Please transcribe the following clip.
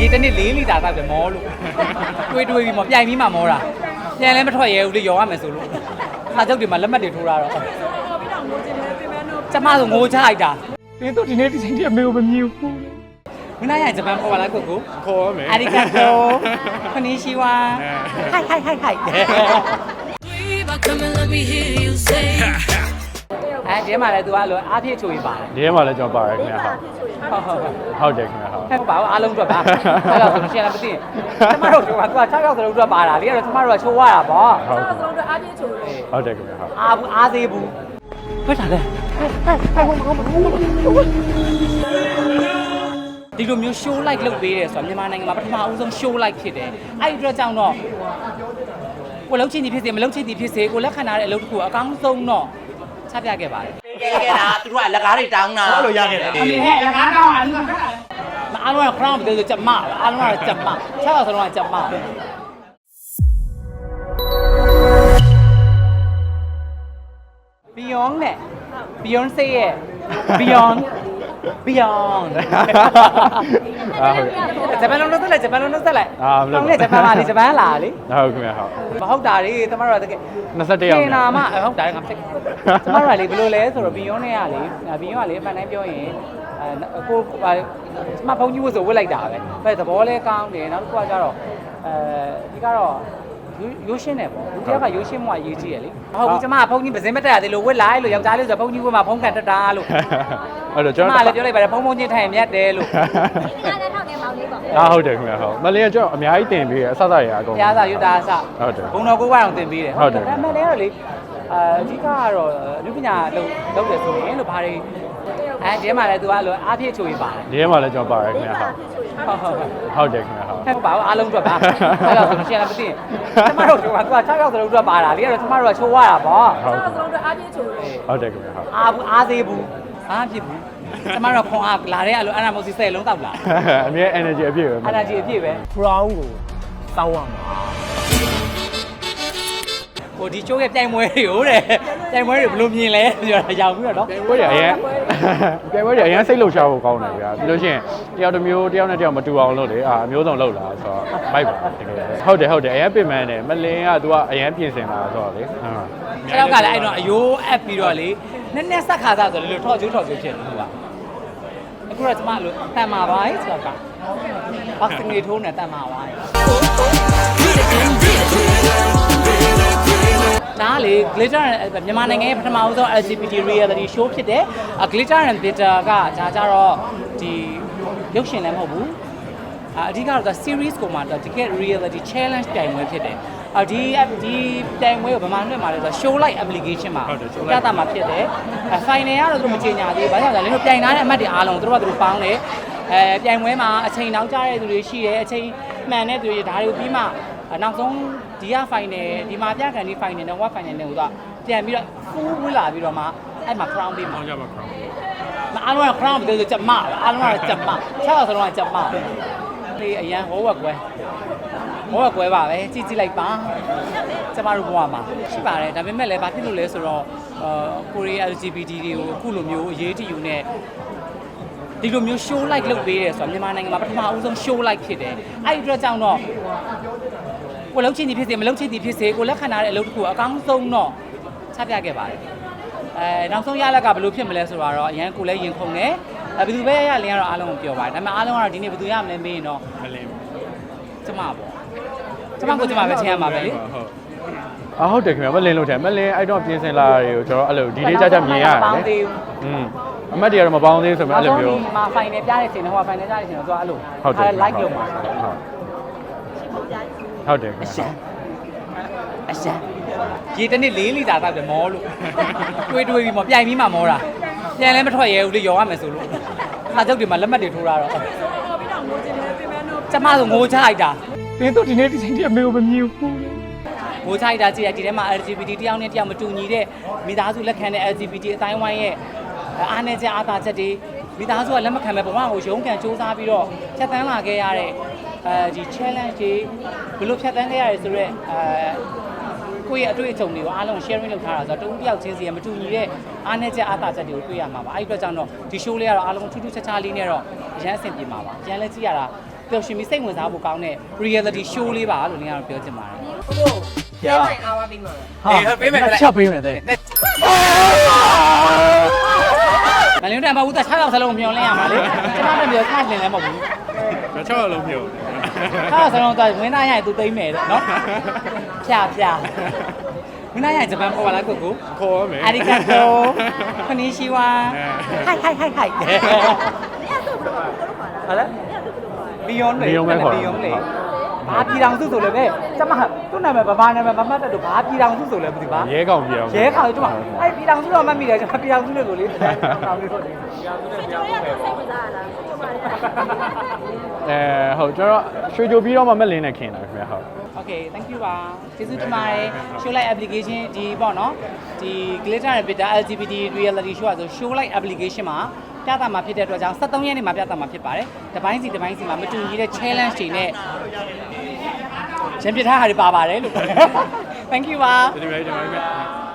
ရေတစ်နှစ်၄လီတာတောက်တယ်မောလို့တွေးတွေးပြီးမပြိုင်ပြီးမှမောတာပြန်လည်းမထွက်ရဲဘူးလေရောရမယ်ဆိုလို့စာချုပ်တွေမှာလက်မှတ်တွေထိုးတာတော့ကျမဆိုငိုချလိုက်တာနင်တို့ဒီနေ့ဒီချိန်ထိအမေကိုမမြင်ဘူးမင်းနိုင်ဂျပန်ပေါ်လာကိုကိုခေါ်ရမယ်အာရီဂါတိုခနီရှိဝါဟိုက်ဟိုက်ဟိုက်ဟိုက် Come and let me hear you say အဲဒီမှာလည်းသူကလို့အားဖြည့်ချိုးရပါတယ်ဒီထဲမှာလည်းကျွန်တော်ပါတယ်ခင်ဗျာဟုတ်ဟုတ်ဟုတ်ဟုတ်ဟုတ်တယ်ခင်ဗျာဟုတ်ဟုတ်ပါဘူးအားလုံးအတွက်ပါအဲ့တော့ဆိုလို့ရှိရင်လည်းမသိရင်ကျမတို့ကသူက6ယောက်စလုံးအတွက်ပါတာလေအဲ့တော့ကျမတို့ကချိုးရတာပေါ့ဟုတ်ဟုတ်တယ်ခင်ဗျာဟုတ် အားဘူးအားသေးဘူးဖွင့်တာလေဒီလိုမျိုး show like လုပ်ပေးတယ်ဆိုတော့မြန်မာနိုင်ငံမှာပထမအဦးဆုံး show like ဖြစ်တယ်အဲ့ဒီအတွက်ကြောင့်တော့ကိုလုံးချင်းဒီဖြစ်စေမလုံးချင်းဒီဖြစ်စေကိုလက်ခံထားတဲ့အလုပ်တစ်ခုအကောင်းဆုံးတော့ ချပြခဲ့ပါတယ်ခဲ့တာသူတို့ကလက်ကားတွေတောင်းတာအဲ့လိုရခဲ့တာအမေဟဲ့လက်ကားကောင်းအောင်အားလုံးက crown ပြီးတော့ကြက်မအားလုံးကကြက်မ6ယောက်စလုံးကကြက်မ Beyond နဲ့ Beyonce ရဲ့ Beyond Beyond အာဟုတ်ဂျပန်လုံးလုံးသက်လိုက်ဂျပန်လုံးလုံးသက်လိုက်အာမလုပ်ပါ နဲ့ဂျပန်ပါလေဂျပန်လာလေဟုတ်ခင်ဗျာဟုတ်မဟုတ်တာလေတမတို့ကတကယ်21ယောက်ကျင်နာမဟုတ်တာလေငါဖြစ်တမတို့ကလေဘယ်လိုလဲဆိုတော့ Beyond နဲ့ကလေ Beyond ကလေအမှန်တမ်းပြောရင်အဲကိုဟာကျမဖုန်းကြီးဝတ်ဆိုဝတ်လိုက်တာပဲပဲသဘောလဲကောင်းတယ်နောက်တစ်ခုကကျတော့အဲဒီကတော့ ရိုးရှင်းတယ်ပေါ့လူတယောက်ကရိုးရှင်းမှရေးကြည့်ရလေဟုတ်ဘူးကျမကဖုန်းကြီးပစင်းမတက်ရသေးလို့ဝတ်လိုက်လို့ယောက်ျားလေးဆိုဖုန်းကြီးဝတ်မှာဖုန်းကန်တက်တာလို့အဲ့တော့ကျကျွန်မတော်လည်းပြောလိုက်ပါတယ်ဖုန်းဖုန်းချင်းထိုင်မြတ်တယ်လို့အာဟုတ်တယ်ခင်ဗျာဟုတ်မလေးကကျွန်တော်အများကြီးတင်ပြီးရအဆအဆရအကုန်ဘုရားစာရွတ်တာအစဟုတ်တယ်ဘုံတော်ကိုယ်ဝအောင်သင်ပေးတယ်ဟုတ်တယ်ဒါပေမဲ့လည်းတော့လေ အာအဓိကကတော့လူပညာလုပ်လုပ်တယ်ဆိုရင်လို့ဘာတွေအဲဒီထဲမှာလည်းသူကလို့အားဖြည့်ချိုးရပါတယ်ဒီထဲမှာလည်းကျွန်တော်ပါတယ်ခင်ဗျာဟုတ်ဟုတ်ဟုတ်ဟုတ်ဟုတ်တယ်ခင်ဗျာဟုတ်ဟုတ်ပါဘူးအားလုံးအတွက်ပါအဲ့တော့ဆိုလို့ရှိရင်လည်းမသိရင်ကျမတို့ကသူက6ယောက်စလုံးအတွက်ပါတာလေအဲ့တော့ကျမတို့ကချိုးရတာပေါ့ဟုတ်ဟုတ်တယ်ခင်ဗျာဟုတ်အားဘူးအားသေးဘူးအားဖြစ်ဘူးကျမတို့ကခွန်အားလာတဲ့အလိုအဲ့ဒါမို့စီစိတ်လုံးတောက်လာအမြဲ energy အပြည့်ပဲအဲ့ဒါကြီးအပြည့်ပဲ crown ကိုစောင်းရမှာ ဟိုဒီချိုးရဲ့ပြိုင်ပွဲတွေကိုတဲ့ပြိုင်ပွဲတွေဘယ်လိုမြင်လဲပြောတာရောက်ပြီးတော့နော်ပြိုင်ပွဲတွေအရင်ပြိုင်ပွဲတွေအရင်စိတ်လှုပ်ရှားဖို့ကောင်းတယ်ဗျာပြီးလို့ရှိရင်တယောက်တစ်မျိုးတယောက်နဲ့တယောက်မတူအောင်လုပ်လေအာအမျိုးစုံလုပ်လာဆိုတော့မိုက်ပါတကယ်ဟုတ်တယ်ဟုတ်တယ်အရင်ပြင်မှန်းတယ်မလင်းက तू ကအရင်ပြင်ဆင်လာဆိုတော့လေဟုတ်အဲ့တော့ကလည်းအဲ့တော့အယိုးအပ်ပြီးတော့လေနည်းနည်းဆက်ခါစားဆိုလေလို့ထော့ကျိုးထော့ကျိုးဖြစ်နေလို့ပါအခုတော့ကျမလို့တန်မာပါရဲ့ဆိုတော့ကဘောက်ဆင်းလေးထိုးနေတန်မာပါရဲ့ ဒါလေ glitter and မြန်မာနိုင်ငံရဲ့ပထမဦးဆုံး LGBT reality show ဖြစ်တယ်အ glitter and bitter ကဒါကြတော့ဒီရုပ်ရှင်လည်းမဟုတ်ဘူးအအဓိကတော့ series ကိုမှတော့တကယ် reality challenge ပြိုင်ပွဲဖြစ်တယ်အဒီဒီပြိုင်ပွဲကိုဗမာလွှင့်မှာလဲဆိုတော့ show like application မှာပြသမှာဖြစ်တယ်အဲ final ကတော့သူတို့မကြေညာသေးဘူးဘာကြောင့်လဲလဲလို့ပြိုင်ထားတဲ့အမှတ်တွေအားလုံးသူတို့ကသူတို့ပေါင်းတယ်အဲပြိုင်ပွဲမှာအချိန်နောက်ကျတဲ့သူတွေရှိတယ်အချိန်မှန်တဲ့သူတွေဒါတွေကိုပြီးမှ နောက်ဆုံးဒီက final ဒီမှာပြကန်ဒီ final နဲ့ what final နဲ့ဟိုကပြန်ပြီးတော့ဖူးဝလာပြီးတော့မှအဲ့မှာ crown ပေးမှာကြပါ crown အားလုံးက crown ပြီးတော့ကြက်မအားလုံးကကြက်မ6ယောက်စလုံးကကြက်မလေအရန်ဟောဝက်ကွဲဟောဝက်ကွဲပါပဲကြည့်ကြည့်လိုက်ပါကျမတို့ဘဝမှာရှိပါတယ်ဒါပေမဲ့လည်းဘာဖြစ်လို့လဲဆိုတော့အာကိုရီးယား LGBT တွေကိုအခုလိုမျိုးအရေးတယူနဲ့ဒီလိုမျိုး show like လုပ်ပေးတယ်ဆိုတော့မြန်မာနိုင်ငံမှာပထမအဦးဆုံး show like ဖြစ်တယ်အဲ့ဒီအတွက်ကြောင့်တော့ ကိုလုံးချင်းဒီဖြစ်စေမလုံးချင်းဒီဖြစ်စေကိုလက်ခံထားတဲ့အလုပ်တစ်ခုအကောင်းဆုံးတော့ချပြခဲ့ပါတယ်အဲနောက်ဆုံးရလက်ကဘယ်လိုဖြစ်မလဲဆိုတော့အရန်ကိုလည်းရင်ခုန်တယ်အဲဘယ်သူပဲရရလင်းကတော့အားလုံးကိုပြောပါတယ်ဒါပေမဲ့အားလုံးကတော့ဒီနေ့ဘယ်သူရမလဲမေးရင်တော့မလင်းကျမပေါ့ကျမကိုကျမပဲထင်ရမှာပဲလေဟုတ်အာဟုတ်တယ်ခင်ဗျာမလင်းလို့ထင်မလင်းအဲ့တော့ပြင်ဆင်လာတာတွေကိုကျွန်တော်အဲ့လိုဒီလေးကြကြမြင်ရတယ်ပေါင်းလေသေးဘူးอืมအမတ်တွေကတော့မပေါင်းသေးဘူးဆိုမှအဲ့လိုမျိုးဒီမှာ final ပြတဲ့ချိန်တော့ဟို final ပြတဲ့ချိန်တော့သူကအဲ့လိုဟုတ်တယ် like လုပ်မှာဟုတ် တယ်ခင်အဗျာ ရှမ်းအရှမ်းရေတစ်နှစ်၄လီတာတောက်တယ်မောလို့တွေးတွေးပြီးမပြိုင်ပြီးမှမောတာပြန်လည်းမထွက်ရဲဘူးလေရောရမယ်ဆိုလို့စာချုပ်တွေမှာလက်မှတ်တွေထိုးတာတော့ကျမဆိုငိုချလိုက်တာနင်တို့ဒီနေ့ဒီချိန်ထိအမေကိုမမြင်ဘူးငိုချိုက်တာကြည့်ရဒီထဲမှာ LGBT တယောက်နဲ့တယောက်မတူညီတဲ့မိသားစုလက်ခံတဲ့ LGBT အတိုင်းဝိုင်းရဲ့အားနည်းချက်အားသာချက်တွေမိသားစုကလက်မခံပဲဘဝကိုရုန်းကန်စူးစမ်းပြီးတော့ဖြတ်သန်းလာခဲ့ရတဲ့ အဲဒီ challenge တွေဘယ်လိုဖြတ်သန်းခဲ့ရတယ်ဆိုတော့အဲကိုယ့်ရဲ့အတွေ့အကြုံတွေကိုအားလုံး sharing လုပ်ထားတာဆိုတော့တုံးတယောက်ချင်းစီကမတူညီတဲ့အားနည်းချက်အားသာချက်တွေကိုတွေ့ရမှာပါအဲ့ဒီအတွက်ကြောင့်တော့ဒီ show လေးကတော့အားလုံးထူးထူးခြားခြားလေးနဲ့တော့အရန်အဆင်ပြေမှာပါအရန်လည်းကြည့်ရတာပျော်ရွှင်ပြီးစိတ်ဝင်စားဖို့ကောင်းတဲ့ reality show လေးပါလို့နင်ကတော့ပြောချင်ပါတယ်အေးဟုတ်ပေးမယ်ခလိုက်ချက်ပေးမယ်တဲ့မလင်းတန်ပါဘူးတခြားတော့စလုံးမျောလင်းရမှာလေကျွန်တော်လည်းပြောခန့်လင်းလည်းမဟုတ်ဘူး ချောက်လုံးမြို့ဟာဆရာတော်တိုင်းဝင်းသားရိုင်သူသိမ့်မယ်တဲ့နော်ဖြာဖြာဝင်းသားရိုင်ဂျပန်ပေါ်ပါလားကိုကိုခေါ်ရမယ်အာရီဂါတိုခနီရှိဝါဟိုက်ဟိုက်ဟိုက်ဟိုက်အဲ့ဒါဆိုဘယ်လိုခေါ်လဲဟာလားဘီယွန်လေဘီယွန်လေ ဘာပြည်တော်စုဆိုလဲပဲကျမသူ့နာမည်ဗမာနာမည်မမှတ်တတ်တော့ဘာပြည်တော်စုဆိုလဲမသိပါရဲကောင်ပြောင်းရဲခေါင်ကျမအဲ့ပြည်တော်စုတော့မှတ်မိတယ်ကျမပြည်တော်စုလို့ဆိုလေတိုင်းတောင်းလေးတော့တယ်ပြည်တော်စုနဲ့ပြောင်းမယ်အဲဟုတ်ကျွန်တော်ရွှေကြိုပြီးတော့မှမက်လင်းနဲ့ခင်တာခင်ဗျာဟုတ် Okay thank you ပါကျေးဇူးတင်ပါတယ် show light application ဒီပေါ့နော်ဒီ glitter နဲ့ bitter LGBT reality show อ่ะဆို show light application မှာပြသမှာဖြစ်တဲ့အတွက်ကြောင့်73ရက်နေ့မှာပြသမှာဖြစ်ပါတယ်။တစ်ပိုင်းစီတစ်ပိုင်းစီမှာမတူညီတဲ့ challenge တွေနဲ့ရံပြထားတာတွေပါပါတယ်လို့ Thank you ပါ ဒီလိုပဲဒီလိုပဲ